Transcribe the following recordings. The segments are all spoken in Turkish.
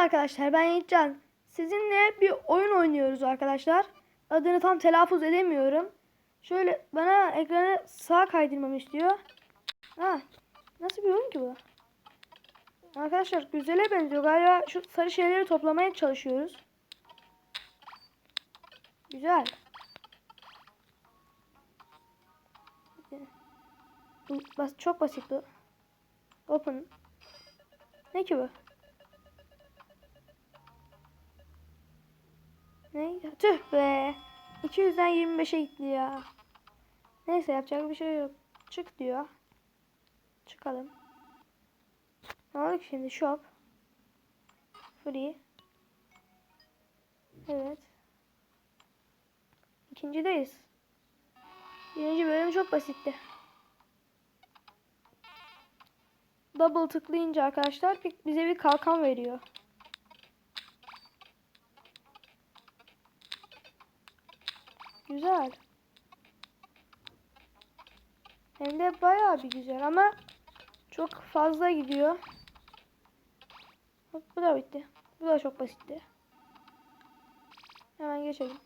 arkadaşlar ben Yiğitcan. Sizinle bir oyun oynuyoruz arkadaşlar. Adını tam telaffuz edemiyorum. Şöyle bana ekranı sağa kaydırmamı istiyor. Ha, nasıl bir oyun ki bu? Arkadaşlar güzele benziyor. Galiba şu sarı şeyleri toplamaya çalışıyoruz. Güzel. Bas çok basit bu. Open. Ne ki bu? Ne? Tüh be. 200'den 25'e gitti ya. Neyse yapacak bir şey yok. Çık diyor. Çıkalım. Ne oldu ki şimdi? Shop. Free. Evet. İkincideyiz. Birinci bölüm çok basitti. Double tıklayınca arkadaşlar bize bir kalkan veriyor. Güzel. Hem de bayağı bir güzel ama çok fazla gidiyor. Hop, bu da bitti. Bu da çok basitti. Hemen geçelim.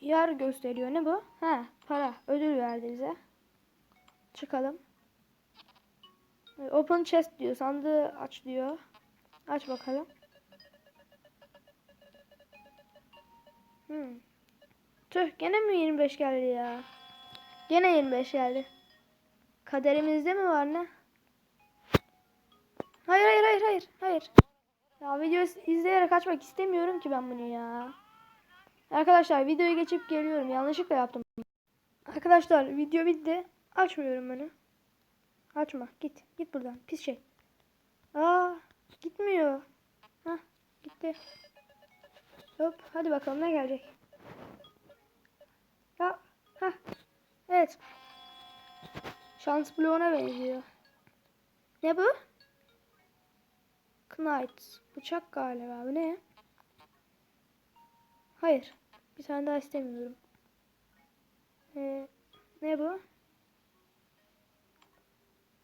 Yer gösteriyor. Ne bu? Ha, para. Ödül verdi bize. Çıkalım. Open chest diyor. Sandığı aç diyor. Aç bakalım. Hmm. Tüh gene mi 25 geldi ya? Gene 25 geldi. Kaderimizde mi var ne? Hayır hayır hayır hayır hayır. Ya video izleyerek açmak istemiyorum ki ben bunu ya. Arkadaşlar videoyu geçip geliyorum. Yanlışlıkla yaptım. Arkadaşlar video bitti. Açmıyorum bunu. Açma. Git. Git buradan. Pis şey. Aa, gitmiyor. Hah, gitti. Hop, hadi bakalım ne gelecek. Ya, ha. Evet. Şans bloğuna benziyor. Ne bu? Knight. Bıçak galiba. Bu ne? Hayır. Bir tane daha istemiyorum. Ee, ne bu?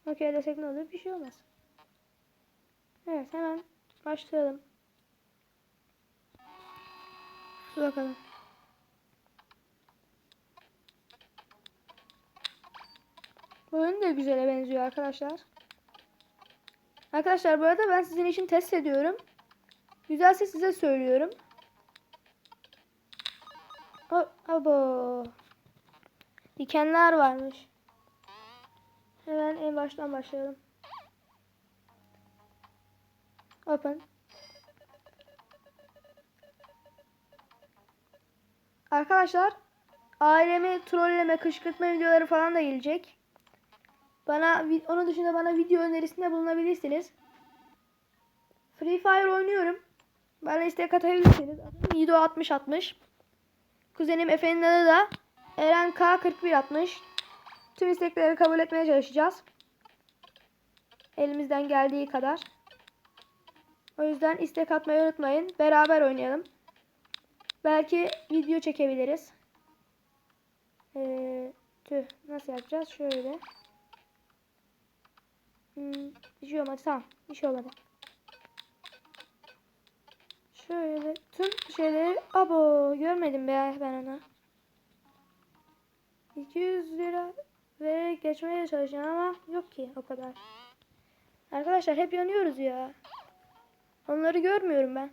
Okey desek ne olur? Bir şey olmaz. Evet hemen başlayalım. Dur bakalım. Bu oyun da güzele benziyor arkadaşlar. Arkadaşlar bu arada ben sizin için test ediyorum. Güzelse size söylüyorum. O, abo. Dikenler varmış. Hemen en baştan başlayalım. Open. Arkadaşlar ailemi trolleme, kışkırtma videoları falan da gelecek. Bana onun dışında bana video önerisinde bulunabilirsiniz. Free Fire oynuyorum. Bana istek atabilirsiniz. Adım Yiğido 6060. Kuzenim Efe'nin adı da Eren K 4160. Tüm istekleri kabul etmeye çalışacağız. Elimizden geldiği kadar. O yüzden istek atmayı unutmayın. Beraber oynayalım. Belki video çekebiliriz. Ee, tüh nasıl yapacağız? Şöyle. Hmm, bir şey olmadı. Tamam. Bir şey olmadı. Şöyle tüm şeyleri abo görmedim be ben onu. 200 lira vererek geçmeye çalışıyorum ama yok ki o kadar. Arkadaşlar hep yanıyoruz ya. Onları görmüyorum ben.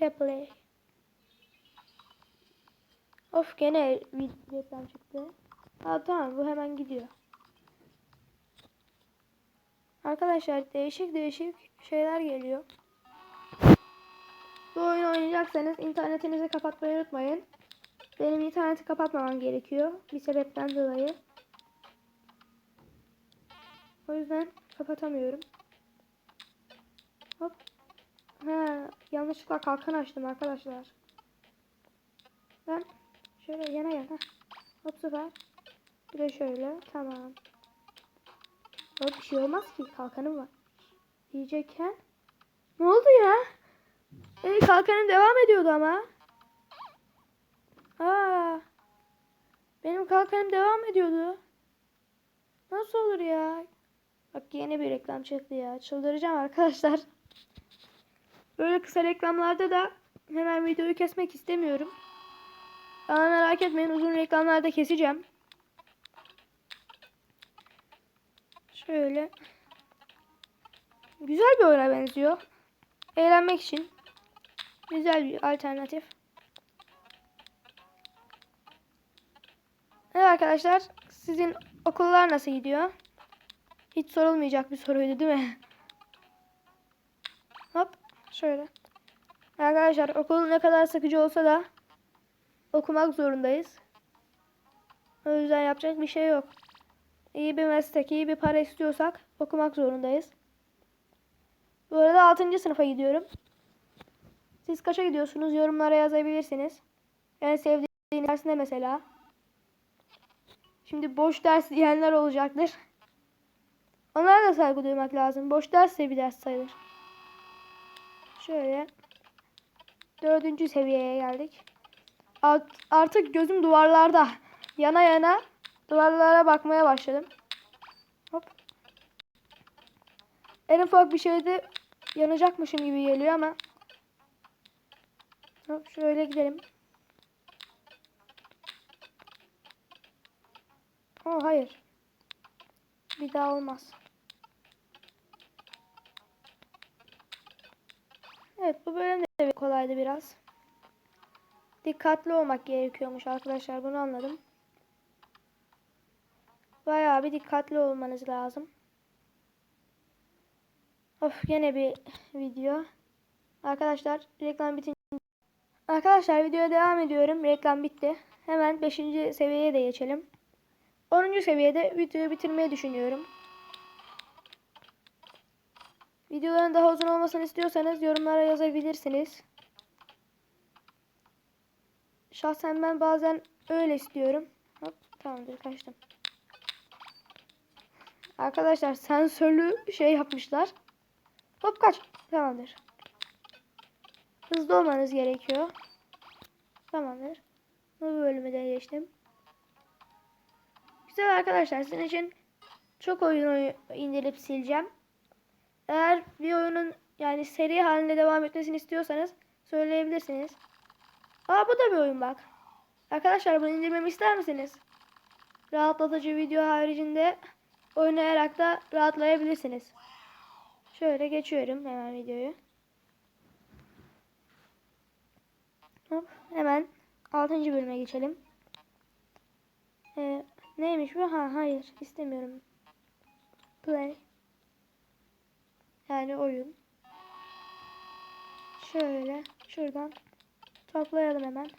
Replay. Of gene reklam çıktı. Ha tamam bu hemen gidiyor. Arkadaşlar değişik değişik şeyler geliyor. Bu oyunu oynayacaksanız internetinizi kapatmayı unutmayın. Benim interneti kapatmamam gerekiyor. Bir sebepten dolayı. O yüzden kapatamıyorum. Hop. Ha, yanlışlıkla kalkan açtım arkadaşlar. Ben şöyle yana yana. Hop süper. Bir de şöyle. Tamam. Hop bir şey olmaz ki. Kalkanım var. Diyecekken. Ne oldu ya? E, kalkanım devam ediyordu ama. Aa. Benim kalkanım devam ediyordu. nasıl olur ya? Bak yeni bir reklam çıktı ya. Çıldıracağım arkadaşlar. Böyle kısa reklamlarda da hemen videoyu kesmek istemiyorum. Ama merak etmeyin uzun reklamlarda keseceğim. Şöyle. Güzel bir oyuna benziyor. Eğlenmek için. Güzel bir alternatif. Evet arkadaşlar. Sizin okullar nasıl gidiyor? Hiç sorulmayacak bir soruydu değil mi? Hop. Şöyle. Arkadaşlar okul ne kadar sıkıcı olsa da okumak zorundayız. O yüzden yapacak bir şey yok. İyi bir meslek, iyi bir para istiyorsak okumak zorundayız. Bu arada 6. sınıfa gidiyorum. Siz kaça gidiyorsunuz? Yorumlara yazabilirsiniz. En sevdiğiniz ders ne mesela? Şimdi boş ders diyenler olacaktır. Onlara da saygı duymak lazım. Boş ders de bir ders sayılır. Şöyle. Dördüncü seviyeye geldik. Art- artık gözüm duvarlarda. Yana yana duvarlara bakmaya başladım. Hop. En ufak bir şeyde yanacakmışım gibi geliyor ama. Hop şöyle gidelim. Oh hayır. Bir daha olmaz. Evet bu bölüm de kolaydı biraz. Dikkatli olmak gerekiyormuş arkadaşlar bunu anladım. Bayağı bir dikkatli olmanız lazım. Of gene bir video. Arkadaşlar reklam bitince Arkadaşlar videoya devam ediyorum. Reklam bitti. Hemen 5. seviyeye de geçelim. 10. seviyede videoyu bitirmeyi düşünüyorum. Videoların daha uzun olmasını istiyorsanız yorumlara yazabilirsiniz. Şahsen ben bazen öyle istiyorum. Hop tamamdır kaçtım. Arkadaşlar sensörlü şey yapmışlar. Hop kaç. Tamamdır. Hızlı olmanız gerekiyor. Tamamdır. Bu bölümü de geçtim. Güzel arkadaşlar sizin için çok oyun oy- indirip sileceğim. Eğer bir oyunun yani seri halinde devam etmesini istiyorsanız söyleyebilirsiniz. Aa bu da bir oyun bak. Arkadaşlar bunu indirmemi ister misiniz? Rahatlatıcı video haricinde oynayarak da rahatlayabilirsiniz. Şöyle geçiyorum hemen videoyu. Hop, hemen 6. bölüme geçelim. Ee, neymiş bu? Ha hayır istemiyorum. Play. Yani oyun. Şöyle şuradan toplayalım hemen.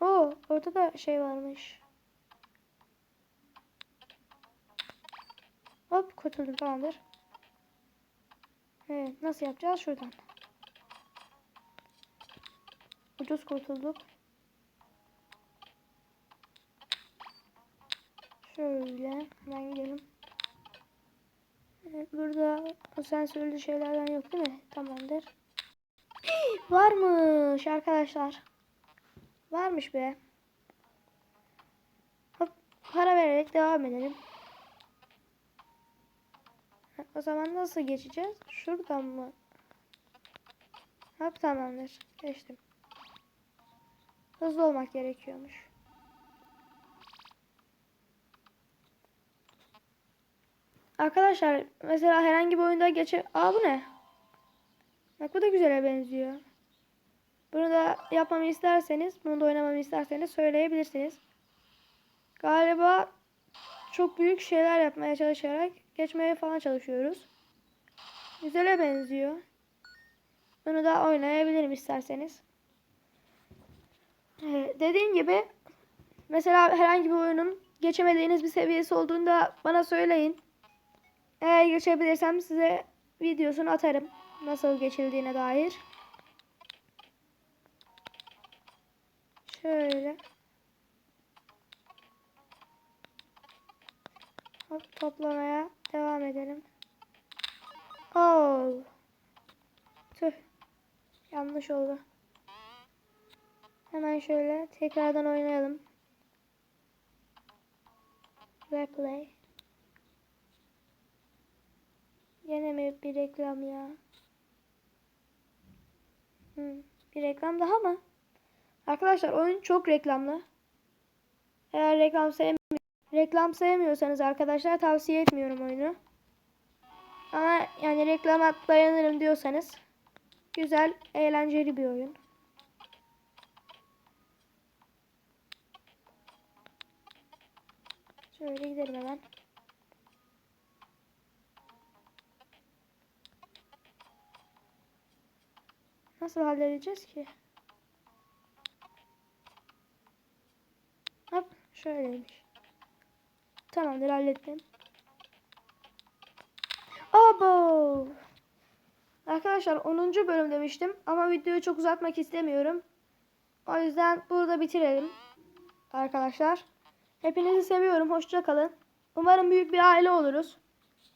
Oo orada da şey varmış. Hop kurtuldum tamamdır. Evet nasıl yapacağız şuradan. Ucuz kurtulduk. Şöyle hemen gidelim. Evet, burada o sensörlü şeylerden yok değil mi? Tamamdır. Varmış arkadaşlar. Varmış be. Hop, para vererek devam edelim. O zaman nasıl geçeceğiz? Şuradan mı? Hop tamamdır. Geçtim. Hızlı olmak gerekiyormuş. Arkadaşlar mesela herhangi bir oyunda geçe... Aa bu ne? Bak bu da güzele benziyor. Bunu da yapmamı isterseniz, bunu da oynamamı isterseniz söyleyebilirsiniz. Galiba çok büyük şeyler yapmaya çalışarak geçmeye falan çalışıyoruz. Güzele benziyor. Bunu da oynayabilirim isterseniz. Ee, dediğim gibi mesela herhangi bir oyunun geçemediğiniz bir seviyesi olduğunda bana söyleyin. Eğer geçebilirsem size videosunu atarım. Nasıl geçildiğine dair. Şöyle. Hop, toplamaya devam edelim. Oh. Tüh. Yanlış oldu. Hemen şöyle tekrardan oynayalım. Replay. Yine mi bir reklam ya? Hı, bir reklam daha mı? Arkadaşlar oyun çok reklamlı. Eğer reklam sevmi reklam sevmiyorsanız arkadaşlar tavsiye etmiyorum oyunu. Ama yani reklama dayanırım diyorsanız güzel, eğlenceli bir oyun. Şöyle gidelim hemen. Nasıl halledeceğiz ki? Hop şöyleymiş. Tamamdır hallettim. Abo. Arkadaşlar 10. bölüm demiştim ama videoyu çok uzatmak istemiyorum. O yüzden burada bitirelim. Arkadaşlar. Hepinizi seviyorum. Hoşça kalın. Umarım büyük bir aile oluruz.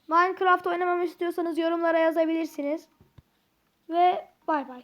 Minecraft oynamamı istiyorsanız yorumlara yazabilirsiniz. Ve bay bay.